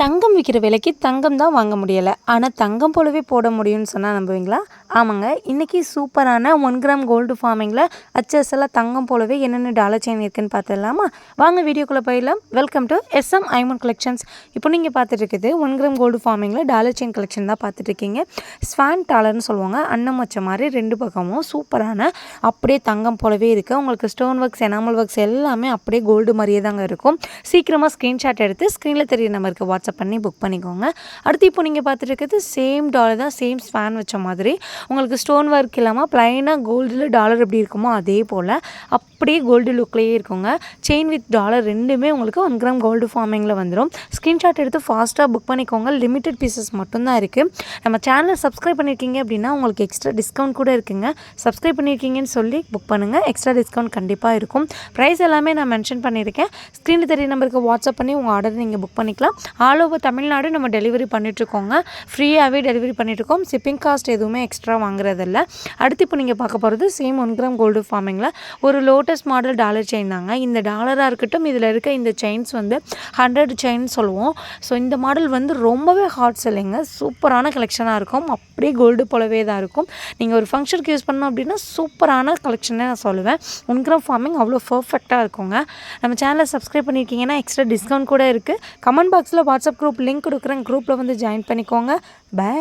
தங்கம் விற்கிற விலைக்கு தங்கம் தான் வாங்க முடியலை. ஆனால் தங்கம் போலவே போட முடியும்னு சொன்னால் நம்புவீங்களா? ஆமாங்க. இன்றைக்கி சூப்பரான ஒன் கிராம் கோல்டு ஃபார்மிங்கில் அச்சஸெல்லாம் தங்கம் போலவே என்னென்ன டாலர் செயின் இருக்குதுன்னு பார்த்துடலாமா வாங்க வீடியோக்குள்ளே போயிடலாம். Welcome to SM Aiman collections இப்போ நீங்கள் பார்த்துட்டு இருக்குது ஒன் கிராம் கோல்டு ஃபார்மிங்கில் டாலர் செயின் கலெக்ஷன் தான் பார்த்துட்ருக்கீங்க ஸ்வான் டாலர்னு சொல்லுவாங்க. அன்னம் வச்ச மாதிரி ரெண்டு பக்கமும் சூப்பரான அப்படியே தங்கம் போலவே இருக்குது உங்களுக்கு ஸ்டோன் ஒர்க்ஸ் எனாமல் ஒர்க்ஸ் எல்லாமே அப்படியே கோல்டு மாதிரியே தாங்க இருக்கும். சீக்கிரமாக ஸ்க்ரீன்ஷாட் எடுத்து ஸ்க்ரீனில் தெரிய நம்பருக்கு வாட்ஸ்அப் பண்ணி புக் பண்ணிக்கோங்க. அடுத்து இப்போ நீங்கள் பார்த்துட்டு இருக்கிறது சேம் டாலர் தான் சேம் ஸ்வான் வச்ச மாதிரி. உங்களுக்கு ஸ்டோன் ஒர்க் இல்லாமல் ப்ளைனாக கோல்டில் டாலர் எப்படி இருக்குமோ அதே போல் அப்படியே கோல்டு லுக்லேயே இருக்குங்க. செயின் வித் டாலர் ரெண்டுமே உங்களுக்கு ஒன் கிராம் கோல்டு ஃபார்மிங்கில் வந்துடும் ஸ்க்ரீன்ஷாட் எடுத்து ஃபாஸ்ட்டாக புக் பண்ணிக்கோங்க. லிமிட்டட் பீசஸ் மட்டும்தான் இருக்குது நம்ம சேனலை சப்ஸ்கிரைப் பண்ணியிருக்கீங்க அப்படின்னா உங்களுக்கு எக்ஸ்ட்ரா டிஸ்கவுண்ட் கூட இருக்குங்க. சப்ஸ்கிரைப் பண்ணியிருக்கீங்கன்னு சொல்லி புக் பண்ணுங்கள் எக்ஸ்ட்ரா டிஸ்கவுண்ட் கண்டிப்பாக இருக்கும். ப்ரைஸ் எல்லாமே நான் மென்ஷன் பண்ணியிருக்கேன் ஸ்க்ரீனில் தெரிய நம்பருக்கு வாட்ஸ்அப் பண்ணி உங்கள் ஆர்டர் நீங்கள் புக் பண்ணிக்கலாம். ஆல் ஓவர் தமிழ்நாடு நம்ம டெலிவரி பண்ணிட்டுருக்கோங்க ஃப்ரீயாகவே டெலிவரி பண்ணிட்டுருக்கோம் ஷிப்பிங் காஸ்ட் எதுவுமே எக்ஸ்ட்ரா வாங்குறதில்ல. அடுத்து இப்போ நீங்கள் பார்க்க போகிறது சேம் ஒன் கிராம் கோல்டு ஃபார்மிங்கில் ஒரு லோட்டஸ் மாடல் டாலர் செயின் தாங்க. இந்த டாலராக இருக்கட்டும் இதில் இருக்க இந்த செயின்ஸ் வந்து ஹண்ட்ரட் செயின் சொல்லுவோம். ஸோ இந்த மாடல் வந்து ரொம்பவே ஹாட் செல்லிங்க சூப்பரான கலெக்ஷனாக இருக்கும். அப்படியே கோல்டு போலவே தான் இருக்கும். நீங்கள் ஒரு ஃபங்க்ஷனுக்கு யூஸ் பண்ணோம் அப்படின்னா சூப்பரான கலெக்ஷனே நான் சொல்லுவேன். ஒன் கிராம் ஃபார்மிங் அவ்வளோ பர்ஃபெக்டாக இருக்குங்க. நம்ம சேனலை சப்ஸ்கிரைப் பண்ணியிருக்கீங்கன்னா எக்ஸ்ட்ரா டிஸ்கவுண்ட் கூட இருக்குது கமெண்ட் பாக்ஸில் வாட்ஸ்அப் குரூப் லிங்க் கொடுக்குறேன். குரூப்பில் வந்து ஜாயின் பண்ணிக்கோங்க. பை